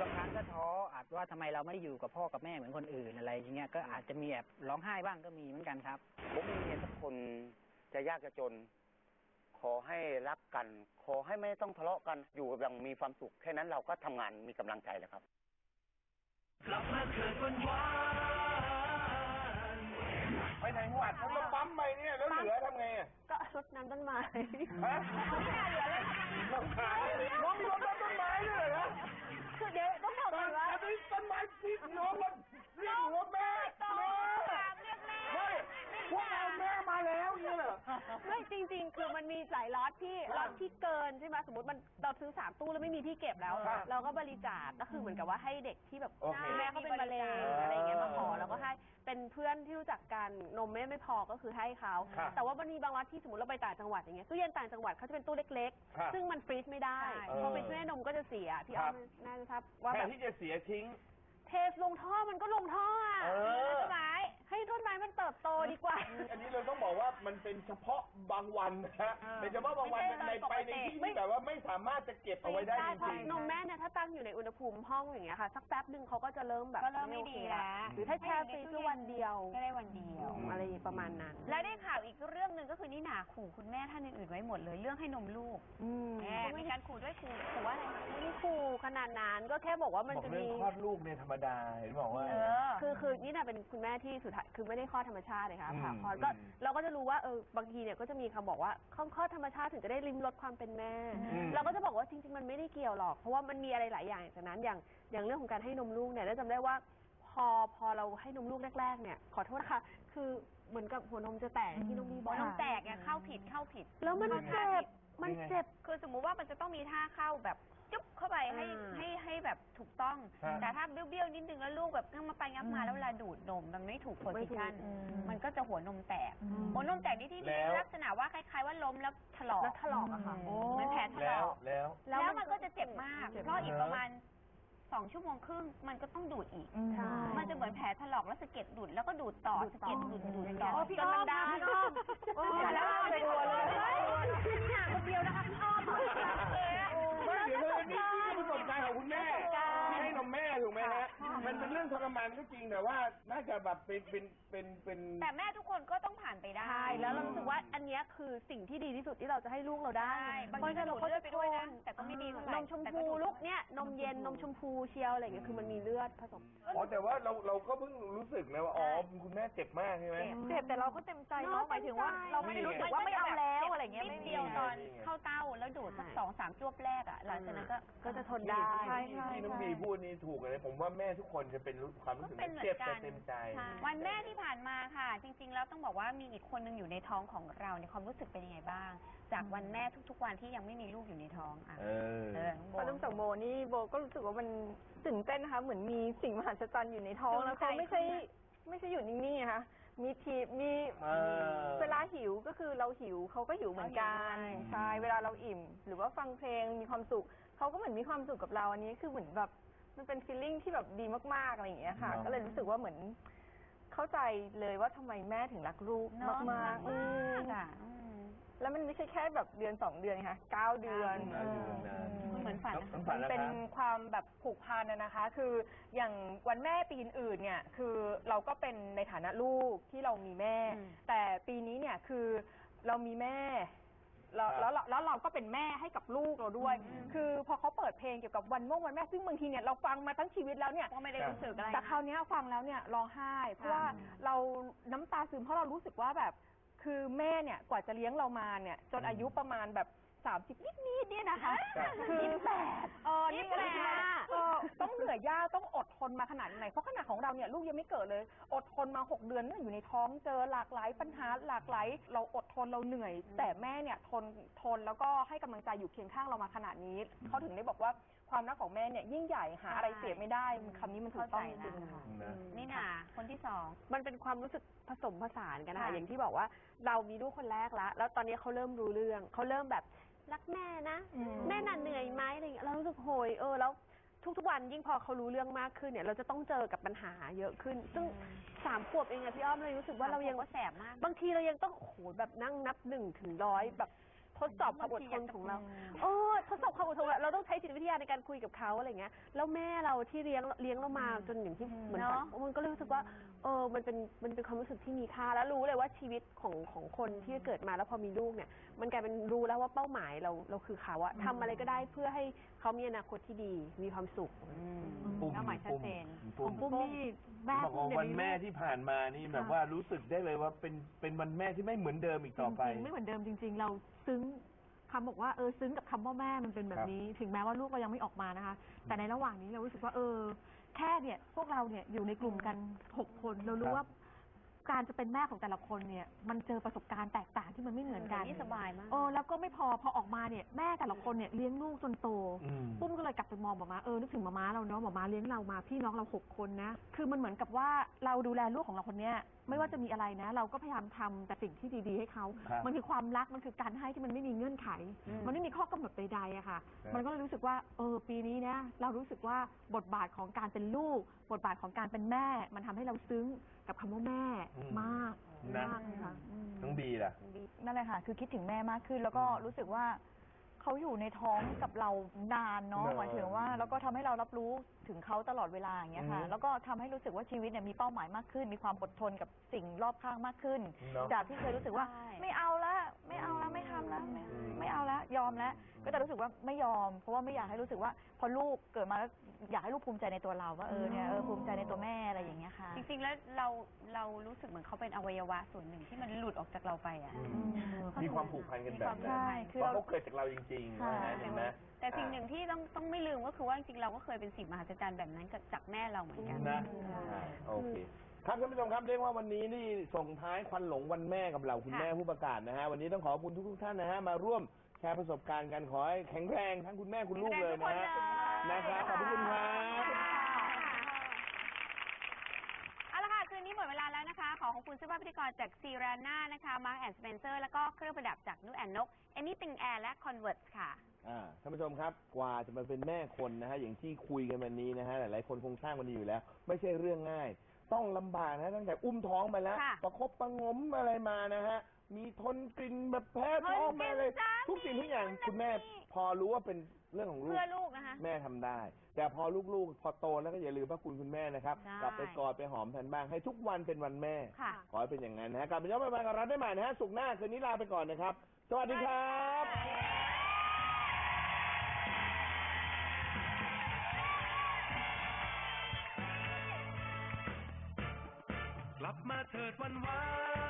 บางครั้งก็ท้ออาจว่าทำไมเราไม่ได้อยู่กับพ่อกับแม่เหมือนคนอื่นอะไรอย่างเงี้ยก็อาจจะมีแอบร้องไห้บ้างก็มีเหมือนกันครับ ผมมีเมียสักคนจะยากจะจน ขอให้รักกัน ขอให้ไม่ต้องทะเลาะกันอยู่อย่างมีความสุขแค่นั้นเราก็ทำงานมีกำลังใจแล้วครับไปไหนหวัดเขามาปั๊มไปเนี่ยแล้วเหลือทำไงอะก็รดน้ำต้นไม้ฮะลำขาน้องรถต้นไม้ด้วยเหรอคือเดี๋ยวต้องบอก ต ก่ อ อน นว่า นี้ต้นไม้ที่น้องมันเรียกหัวแม่แม่ไม่พวกเราแม่มาแล้วเนี่ยเหรอไม่จริง ๆ คือมันมีหลายล็อตที่ล็อตที่เกินใช่ไหมสมมติมันเราซื้อสามตู้แล้วไม่มีที่เก็บแล้วครับเราก็บริจาคก็คือเหมือนกับว่าให้เด็กที่แบบโอเค แม่เขาเป็นมะเร็งเออออะไรอย่างเงี้ยมาขอแล้วก็ให้เป็นเพื่อนที่รู้จักกันนมแม่ไม่พอก็คือให้เขาครับแต่ว่ามันมีบางล็อตที่สมมติเราไปต่างจังหวัดอย่างเงี้ยตู้เย็นต่างจังหวัดเขาจะเป็นตู้เล็ก ครับๆ ซึ่งมันฟรีซไม่ได้เออพอไปช่วยให้นมก็จะเสียพี่อ้อมครับน่าจะทราบว่าแทแบนบ ที่จะเสียทิ้ง เทลงท่อมันก็ลงท่ออะเออต้นไม้ ให้ต้นไม้มันเติบโตดีกว่า อันนี้เราต้องบอกว่ามันเป็นเฉพาะบางวันนะฮะเป็นเฉพาะบางวันไม่ในใช่ไปในที่ที่แบบว่าไม่สามารถจะเก็บเอาไว้ได้จเพราะริงนมแม่เนี่ยถ้าตั้งอยู่ในอุณหภูมิห้องอย่างเงี้ยค่ะ สักแป๊บหนึ่งเขาก็จะเริ่มแบบก็เริ่มไม่ดีโอคแล้วหรือถ้าแช่ฟรีซก็วันเดียวก็ได้วันเดียว อะไรประมาณนั้นและได้ข่าวอีกเรื่องหนึ่งก็คือนี่หนาขู่คุณแม่ท่านอื่นๆไว้หมดเลยเรื่องให้นมลูกอืมแหมมีการขู่ด้วยขู่ขู่ว่าอะไรคะไม่ได้ขู่ขนาดนั้นก็แค่บอกว่ามันบอกจะเรื่มีองคลอดลูกเนี่ยธรรมดา เห็นบอกว่า เออ คือคือนี่น่ะเป็นคุณแม่ที่สุดท้ายคือไม่ได้คลอดธรรมชาติเลยค่ะอืมผ่าคลอดก็อืมเราก็จะรู้ว่าเออบางทีเนี่ยก็จะมีคำบอกว่าคลอดคลอดธรรมชาติถึงจะได้ลิ้มรสความเป็นแม่ อืม เราก็จะบอกว่าจริงๆมันไม่ได้เกี่ยวหรอก เพราะว่ามันมีอะไรหลายอย่างจากนั้นอย่างอย่างเรื่องของการให้นมลูกเนี่ยเราจำได้ว่า พอพอเราให้นมลูกแรกๆเนี่ยขอโทษนะคะคือเหมือนกับหัวนมจะแตกที่น้องมีบอกน้องแตกไงเข้าผิดเข้าผิด แล้วมันเจ็บมันเจ็บ คือสมมุติว่ามันจะต้องมีท่าเข้าแบบ จุ๊บเข้าไปให้อ่าให้ให้แบบถูกต้อง ฮะแต่ถ้าเบี้ยวๆนิดนึงแล้วลูกแบบงับมาไปงับมาแล้วเวลาดูดนมมันไม่ถูกโพซิชันมันก็จะหัวนมแตกหัวนมแตกนี่ที่แล้วลักษณะว่าคล้ายๆว่าล้มแล้วถลอกแล้วถลอกอะค่ะเหมือนแผลถลแล้อวก แล้ว แล้วมันก็จะเจ็บมากจ็บ เพราะอีกประมาณสองชั่วโมงครึ่งมันก็ต้องดูดอีก ใช่ มันจะเหมือนแผลถลอกแล้วสะเก็ดดูดแล้วก็ดูดต่อดูดสะต่อเก็ดดูดดูดอย่างต่เงี้อยพี่จนอ้อมัมนดำพี่อ้อมโอ้ยแล้วไปตัวเลยคือนี่หนาคนเดียวนะคะพี่อ้อมไม่ เสียเงินนี่คือประสบการณ์ของคุณแม่ มแม่ถูกไหมฮะมันเป็นเรื่องทรมานก็จริงแต่ว่าน่าจะแบบเป็นเป็นเป็นเป็น แต่แม่ทุกคนก็ต้องผ่านไปได้ ใช่แล้วเรารู้สึกว่าอันเนี้ยคือสิ่งที่ดีที่สุดที่เราจะให้ลูกเราได้ใช่บางทีก็ดูดเลือดไปด้วยนะแต่ก็ไม่ดีเท่าไหร่นมชมแต่ก็พูดูดลูกเนี้ยนมเย็นนมชมพูเชียวอะไรอย่างเงี้ยคือมันมีเลือดผสม อ๋อแต่ว่าเราเราก็เพิ่งรู้สึกนะว่าอ๋อคุณแม่เจ็บมากใช่ไหม เจ็บแต่เราก็เต็มใจเนาะหมายถึงว่า เราไม่ได้รู้สึกว่าไม่เอาแล้วอะไรเงี้ยนิดไม่มีเดียวตอนนี่ไงเข้าเต้าแล้วดูดสักสองสามจวบแรกอะหลังจากนั้นก็ก็จะทนได้ ใช่ใช่ที่น้องบีพูดนี่ถูกเลยผมว่าแม่ทุกคนจะเป็นรู้ความรู้สึกเป็นเหมือนเจ็บกัแต่นเต็มใจใช่วันแม่ที่ผ่านมาค่ะ จริง ๆ แล้วต้องบอกว่ามีอีกคนนึงอยู่ในท้องของเราในยความรู้สึกเป็นยังไงบ้าง จากวันแม่ทุกๆวันที่ยังไม่มีลูกอยู่ในท้องอะเออเออน้องโบพอเริ่มจากโบนี่โบก็รู้สึกว่ามันตื่นเต้นนะคะเหมือนมีสิ่งมหัศจรรย์อยู่ในท้องจูงแล้วเขาใจไม่ใช่ขึ้นมาไม่ใช่อยู่นิ่งๆอะค่ะมีทีมีเออเวลาหิวก็คือเราหิวเขาก็หิวเหมือนกันใช่เวลาเราอิ่ม หรือว่าฟังเพลงมีความสุขเขาก็เหมือนมีความสุขกับเราอันนี้คือเหมือนแบบ มันเป็นฟีลลิ่งที่แบบดีมากๆอะไรอย่างเงี้ยค่ะ เนอะก็เลยรู้สึกว่าเหมือน เข้าใจเลยว่าทำไมแม่ถึงรักลูกเนอะมากๆอืมอะอืม แล้วมันไม่ใช่แค่แบบเดือนสองเดือนนะคะเก้าเดือน เก้าเดือนนะมันเหมือนฝันนะน้องฝันมันแล้วเป็นครับ ความแบบผูกพันนะนะคะ คืออย่างวันแม่ปีอื่นๆเนี่ย คือเราก็เป็นในฐานะลูกที่เรามีแม่ อืมแต่ปีนี้เนี่ยคือเรามีแม่ แล้วครับแล้วเราแล้วเราก็เป็นแม่ให้กับลูกเราด้วย คือพอเขาเปิดเพลงเกี่ยวกับวันม่วงวันแม่ซึ่งบางทีเนี่ยเราฟังมาทั้งชีวิตแล้วเนี่ย ก็ไม่ได้รู้สึกอะไร แต่คราวเนี้ยฟังแล้วเนี่ยร้องไห้ เพราะว่าเราน้ำตาซึมเพราะเรารู้สึกว่าแบบ คือแม่เนี่ยกว่าจะเลี้ยงเรามาเนี่ย จนอายุประมาณแบบ สามสิบนิดนิดๆเนี่ยนะคะครับคือแปดเออนี่ยี่สิบแปดเออต้องเหนื่อยยากต้องอดทนมาขนาดไหนเพราะขนาดของเราเนี่ยลูกยังไม่เกิดเลย อดทนมาหกเดือนเนี่ยอยู่ในท้องเจอหลากหลายปัญหาหลากหลายเราอดทนเราเหนื่อย แต่แม่เนี่ยทนทนแล้วก็ให้กำลังใจอยู่เคียงข้างเรามาขนาดนี้เขาถึงได้บอกว่าความรักของแม่เนี่ยยิ่งใหญ่หาอะไรเสียไม่ได้คำนี้มันถูกต้องจริงๆค่ะ นะ นี่นาคนที่สอง มันเป็นความรู้สึกผสมผสานกันนะคะค่ะอย่างที่บอกว่าเรามีลูกคนแรกแล้ว แล้วตอนนี้เขาเริ่มรู้เรื่อง เขาเริ่มแบบ รักแม่นะ อืม แม่น่ะเหนื่อยไหมอะไรอย่างเงี้ยเรารู้สึกโหยเออแล้วทุกๆวันยิ่งพอเขารู้เรื่องมากขึ้นเนี่ย เราจะต้องเจอกับปัญหาเยอะขึ้น ซึ่งสามขวบเองอะพี่อ้อมเลยรู้สึกว่าเรายังก็แสบมาก บางทีเรายังต้องโอ้โหแบบนั่งนับหนึ่งถึงร้อยแบบ ทดสอบความอดทนของเราเออทดสอบความอดทนเราต้องใช้จิตวิทยาในการคุยกับเขาอะไรเงี้ยแล้วแม่เราที่เลี้ยงเลี้ยงเรามาจนอย่างที่เหมือนเนกัอะนมันก็เลยรู้สึกว่าเออมันเป็นมันเป็นความรู้สึกที่มีค่าแล้วรู้เลยว่าชีวิตของของคนที่เกิดมาแล้วพอมีลูกเนี่ย มันกลายเป็นรู้แล้วว่าเป้าหมายเราเราคือเขาอะทำอะไรก็ได้เพื่อให้เขามีอนาคตที่ดีมีความสุขเป้าหมายชัดเจนของปุ้มนี่แม่บอกปุ้ว่ามเนี่ยวันมีแม่ลูกที่ผ่านมานี่แบบว่ารู้สึกได้เลยว่าเป็นเป็นวันแม่ที่ไม่เหมือนเดิมอีกต่อไป จริงๆไม่เหมือนเดิมจริง ๆ เราซึ้งคำบอกว่าเออซึ้งกับคำว่าแม่มันเป็นแบบนี้ ถึงแม้ว่าลูกเรายังไม่ออกมานะคะ แต่ในระหว่างนี้เรารู้สึกว่าเออ แค่เนี่ยพวกเราเนี่ยอยู่ในกลุ่มกันหกคน เรารู้ครับว่า การจะเป็นแม่ของแต่ละคนเนี่ย มันเจอประสบการณ์แตกต่างที่มันไม่เหมือนกันนี่สบายมาก เออแล้วก็ไม่พอพอออกมาเนี่ยแม่แต่ละคนเนี่ยเลี้ยงลูกจนโต อืม ปุ้มก็เลยกลับไปมองหมามาเออนึกถึงหมาม้าเราเนาะหมาม้าเลี้ยงเรามาพี่น้องเราหกคนนะ คือมันเหมือนกับว่าเราดูแลลูกของเราคนเนี้ย ไม่ว่าจะมีอะไรนะ เราก็พยายามทำแต่สิ่งที่ดีๆให้เขาครับมันคือความรักมันคือการให้ที่มันไม่มีเงื่อนไข อืมมันไม่มีข้อกำหนดใดๆอะค่ะ ครับ มันก็เลยรู้สึกว่าเออปีนี้นะเรารู้สึกว่าบทบาทของการเป็นลูก บทบาทของการเป็นแม่ มันทำให้เราซึ้งกับคำว่าแม่มากนะ มากเลยค่ะอืมน้องบีล่ะ นั่นแหละค่ะ คือคิดถึงแม่มากขึ้น แล้วก็รู้สึกว่า เขาอยู่ในท้องกับเรานานเนาะเนอะหมายถึงว่าแล้วก็ทำให้เรารับรู้ถึงเขาตลอดเวลาอย่างเงี้ยค่ะ อือฮึแล้วก็ทำให้รู้สึกว่าชีวิตเนี่ยมีเป้าหมายมากขึ้น มีความอดทนกับสิ่งรอบข้างมากขึ้น เนอะ จากที่เคยรู้สึกว่า ใช่ ไม่เอาละไม่เอาละไม่ทำละไม่อืมไม่เอาละยอม แล้ว ก็จะรู้สึกว่าไม่ยอม เพราะว่าไม่อยากให้รู้สึกว่า พอลูกเกิดมาแล้วอยากให้ลูกภูมิใจในตัวเราว่าเออเนี่ยเออภูมิใจในตัวแม่อะไรอย่างเงี้ยค่ะ จริงๆ แล้วเราเรารู้สึกเหมือนเขาเป็นอวัยวะส่วนหนึ่งที่มันหลุดออกจากเราไปอะอืมมีความผูกพันกันแบบนั้นใช่คือเพราะเราเขาเกิดจากเราจริงๆใช่นะเห็นไหมแต่สิ่งหนึ่งที่ต้องต้องไม่ลืมก็คือว่าจริงๆ เราก็เคยเป็นสิ่งมหัศจรรย์แบบนั้นกับจากแม่เราเหมือนกัน นะอ่าโอเคครับท่านผู้ชมครับเรียกว่าวันนี้นี่ส่งท้ายควันหลงวันแม่กับเราคุณค่ะ แม่ผู้ประกาศนะฮะวันนี้ต้องขอบคุณทุกๆท่านนะฮะมาร่วม แชร์ประสบการณ์กันขอให้แข็งแรงทั้งคุณแม่คุณลูกเลยนะฮะนะครับขอบคุณครับเอาละค่ะคืนนี้หมดเวลาแล้วนะคะ ขอขอบคุณเสื้อผ้าพิธีกรจากซีราน่านะคะมาร์กแอนด์สเปนเซอร์แล้วก็เครื่องประดับจากนูแอนนก Anything Air และ Converse ค่ะ อ่าท่านผู้ชมครับกว่าจะมาเป็นแม่คนนะฮะอย่างที่คุยกันวันนี้นะฮะหลายๆคนคงทราบกันดีอยู่แล้ว ไม่ใช่เรื่องง่าย ต้องลำบากนะฮะตั้งแต่อุ้มท้องไปแล้ว ค่ะ ประคบประหงมอะไรมานะฮะ มีทนกลิ่นแบบแพ้ท้องไปเลยทนกลิ่นสามีทุกสิ่งทุกอย่างคุณแม่พอรู้ว่าเป็นเรื่องของลูก เพื่อลูกนะคะ แม่ทำได้ แต่พอลูกๆ พอโตแล้วก็อย่าลืมพระคุณคุณแม่นะครับ ใช่ กลับไปกอดไปหอมแทนบ้างให้ทุกวันเป็นวันแม่ ค่ะ ขอให้เป็นอย่างนั้นนะฮะกลับไปย้อนไปกับเราได้ใหม่นะฮะสุกร์หน้าคืนนี้ลาไปก่อนนะครับ สวัสดีครับ กลับมาเถิดวันวาน